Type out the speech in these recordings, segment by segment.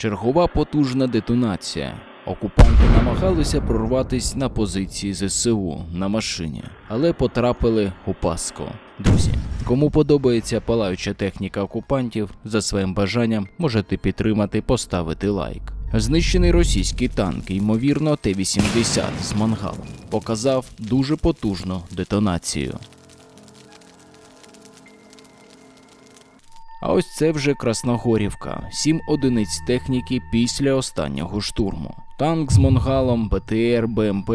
Чергова потужна детонація. Окупанти намагалися прорватися на позиції ЗСУ на машині, але потрапили у паску. Друзі, кому подобається палаюча техніка окупантів, за своїм бажанням можете підтримати, поставити лайк. Знищений російський танк, ймовірно, Т-80 з мангалом, показав дуже потужну детонацію. А ось це вже Красногорівка, сім одиниць техніки після останнього штурму. Танк з монгалом, БТР, БМП.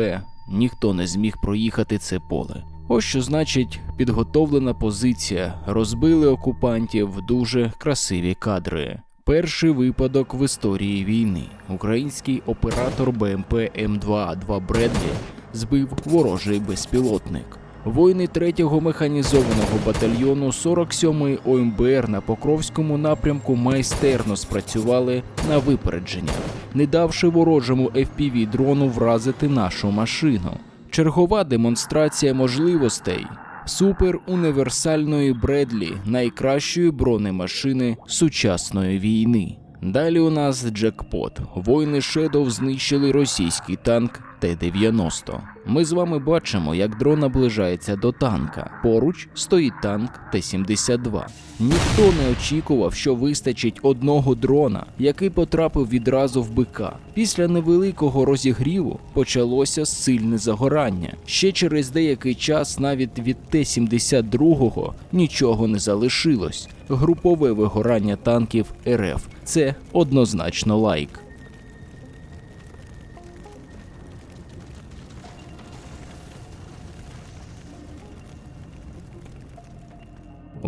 Ніхто не зміг проїхати це поле. Ось що значить підготовлена позиція. Розбили окупантів дуже красиві кадри. Перший випадок в історії війни. Український оператор БМП М2А2 Бредлі збив ворожий безпілотник. Воїни 3-го механізованого батальйону 47-ї ОМБР на Покровському напрямку майстерно спрацювали на випередження, не давши ворожому FPV дрону вразити нашу машину. Чергова демонстрація можливостей. Супер універсальної Бредлі, найкращої бронемашини сучасної війни. Далі у нас джекпот. Воїни Shadow знищили російський танк Т-90. Ми з вами бачимо, як дрон наближається до танка. Поруч стоїть танк Т-72. Ніхто не очікував, що вистачить одного дрона, який потрапив відразу в бика. Після невеликого розігріву почалося сильне загорання. Ще через деякий час навіть від Т-72 нічого не залишилось. Групове вигорання танків РФ це однозначно лайк.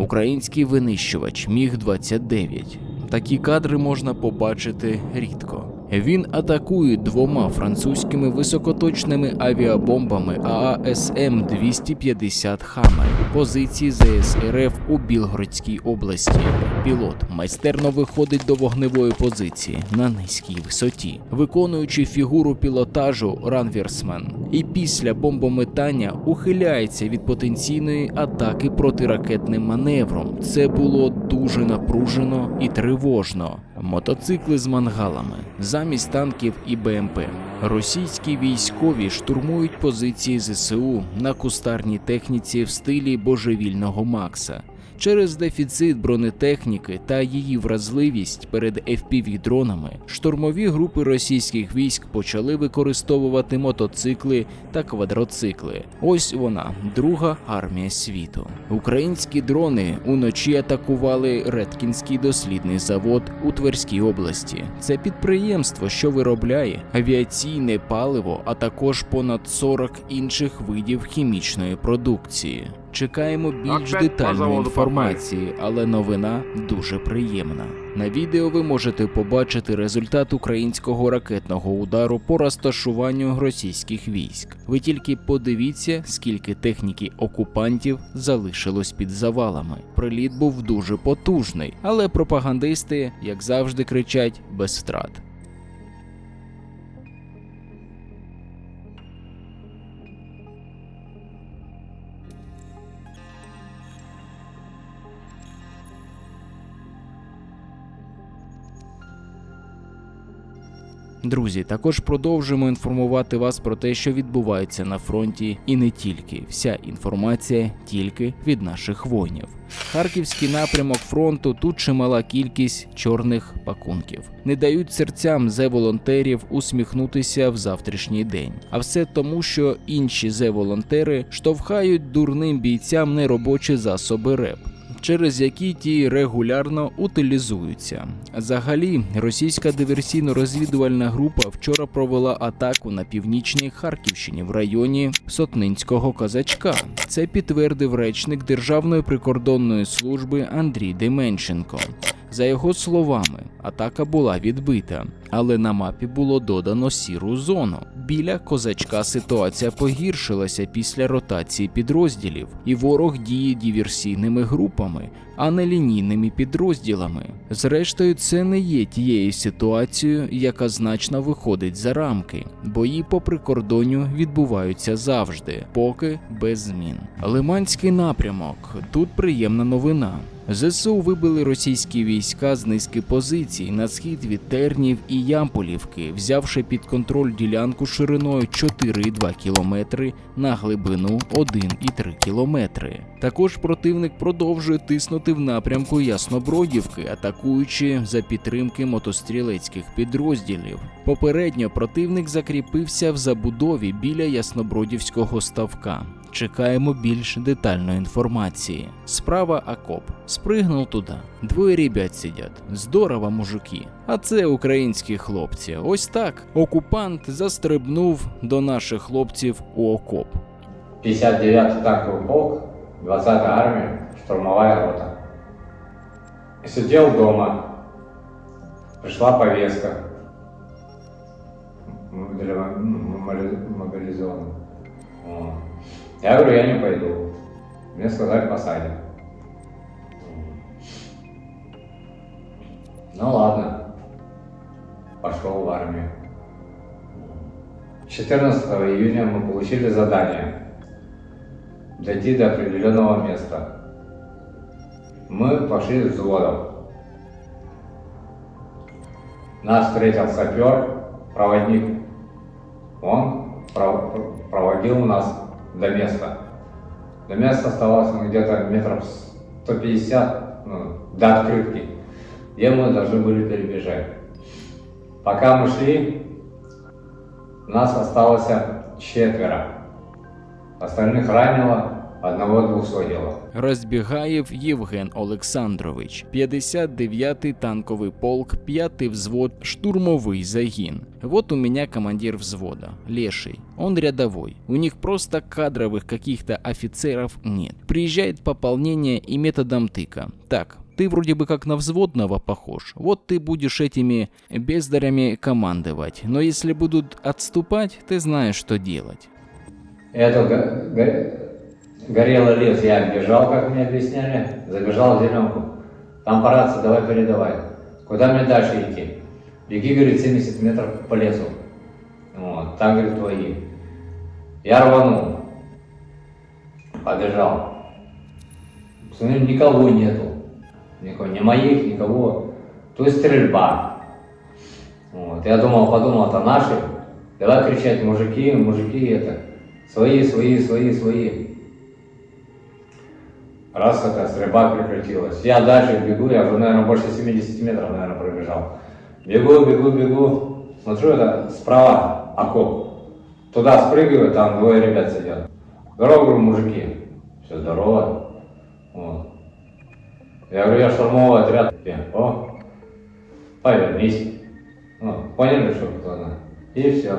Український винищувач Міг-29. Такі кадри можна побачити рідко. Він атакує двома французькими високоточними авіабомбами ААСМ 250 Хаммер позиції ЗСРФ у Білгородській області. Пілот майстерно виходить до вогневої позиції на низькій висоті, виконуючи фігуру пілотажу ранверсмен. І після бомбометання ухиляється від потенційної атаки протиракетним маневром. Це було дуже напружено і тривожно. Мотоцикли з мангалами замість танків і БМП. Російські військові штурмують позиції ЗСУ на кустарній техніці в стилі божевільного Макса. Через дефіцит бронетехніки та її вразливість перед FPV-дронами штурмові групи російських військ почали використовувати мотоцикли та квадроцикли. Ось вона, друга армія світу. Українські дрони уночі атакували Редкінський дослідний завод у Тверській області. Це підприємство, що виробляє авіаційне паливо, а також понад 40 інших видів хімічної продукції. Чекаємо більш детальної інформації, але новина дуже приємна. На відео ви можете побачити результат українського ракетного удару по розташуванню російських військ. Ви тільки подивіться, скільки техніки окупантів залишилось під завалами. Приліт був дуже потужний, але пропагандисти, як завжди, кричать без втрат. Друзі, також продовжуємо інформувати вас про те, що відбувається на фронті, і не тільки. Вся інформація тільки від наших воїнів. Харківський напрямок фронту тут чимала кількість чорних пакунків. Не дають серцям зе-волонтерів усміхнутися в завтрашній день. А все тому, що інші зе-волонтери штовхають дурним бійцям неробочі засоби РЕП через які ті регулярно утилізуються. Взагалі, російська диверсійно-розвідувальна група вчора провела атаку на північній Харківщині в районі Сотнинського козачка. Це підтвердив речник Державної прикордонної служби Андрій Деменченко. За його словами, атака була відбита, але на мапі було додано сіру зону. Біля козачка ситуація погіршилася після ротації підрозділів, і ворог діє диверсійними групами, а не лінійними підрозділами. Зрештою, це не є тією ситуацією, яка значно виходить за рамки. Бої по прикордонню відбуваються завжди, поки без змін. Лиманський напрямок тут приємна новина. ЗСУ вибили російські війська з низки позицій на схід від Тернів і Ямполівки, взявши під контроль ділянку шириною 4,2 кілометри на глибину 1,3 кілометри. Також противник продовжує тиснути в напрямку Яснобродівки, атакуючи за підтримки мотострілецьких підрозділів. Попередньо противник закріпився в забудові біля Яснобродівського ставка. Чекаємо більш детальної інформації. Справа окоп. Спригнув туди. Двоє ребят сидять. Здорово, мужики. А це українські хлопці. Ось так. Окупант застрибнув до наших хлопців у окоп. 59-й танковый полк, 20-я армия, штурмовая рота. Сидел дома, пришла повестка м, Я говорю, я не пойду. Мне сказали, посадят. Ну ладно, пошел в армию. 14 июня мы получили задание дойти до определенного места. Мы пошли взводом. Нас встретил сапер, проводник. Он пров- проводил нас до места. До места оставалось ну, где-то метров 150 ну, до открытки, где мы должны были перебежать. Пока мы шли, нас осталось четверо. Остальных ранило, одного двухсотого. Розбігаєв Євген Олександрович, 59-й танковий полк, 5-й взвод, штурмовий загін. Вот у меня командир взвода, Леший. Он рядовой. У них просто кадровых каких-то офицеров нет. Приезжает пополнение и методом тыка. Так, ты вроде бы как на взводного похож. Вот ты будешь этими бездарями командовать. Но если будут отступать, ты знаешь, что делать. Это го- го- горелый лес, я бежал, как мне объясняли, забежал в зеленку. Там по давай передавай. Куда мне дальше идти? Беги, говорит, 70 метров по лесу. Вот, там, говорит, твои. Я рванул. Побежал. Смотрю, никого нету. Никого, ни моих, никого. То есть стрельба. Вот. Я думал, подумал, это наши. Давай кричать, мужики, мужики, это. Свои, свои, свои, свои. Раз это стрельба прекратилась. Я дальше бегу, я уже, наверное, больше 70 метров, наверное, пробежал. Бегу, бегу, бегу. Смотрю, это справа окоп. Туда спрыгиваю, там двое ребят сидят. Здорово, говорю, мужики. Все, здорово. Вот. Я говорю, я штурмовой отряд. Те, О, повернись. Ну, поняли, что кто она? И все.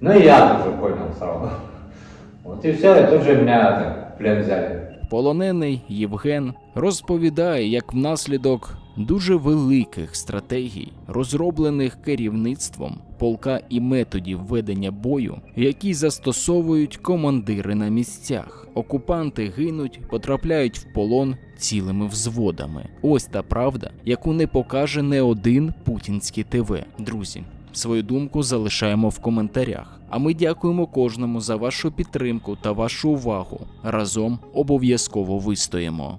Ну и я тоже понял сразу. Вот и все, и тут же меня это, плен взяли. Полонений Євген розповідає, як внаслідок дуже великих стратегій, розроблених керівництвом полка і методів ведення бою, які застосовують командири на місцях, окупанти гинуть, потрапляють в полон цілими взводами. Ось та правда, яку не покаже не один путінський ТВ. Друзі, Свою думку залишаємо в коментарях. А ми дякуємо кожному за вашу підтримку та вашу увагу. Разом обов'язково вистоїмо.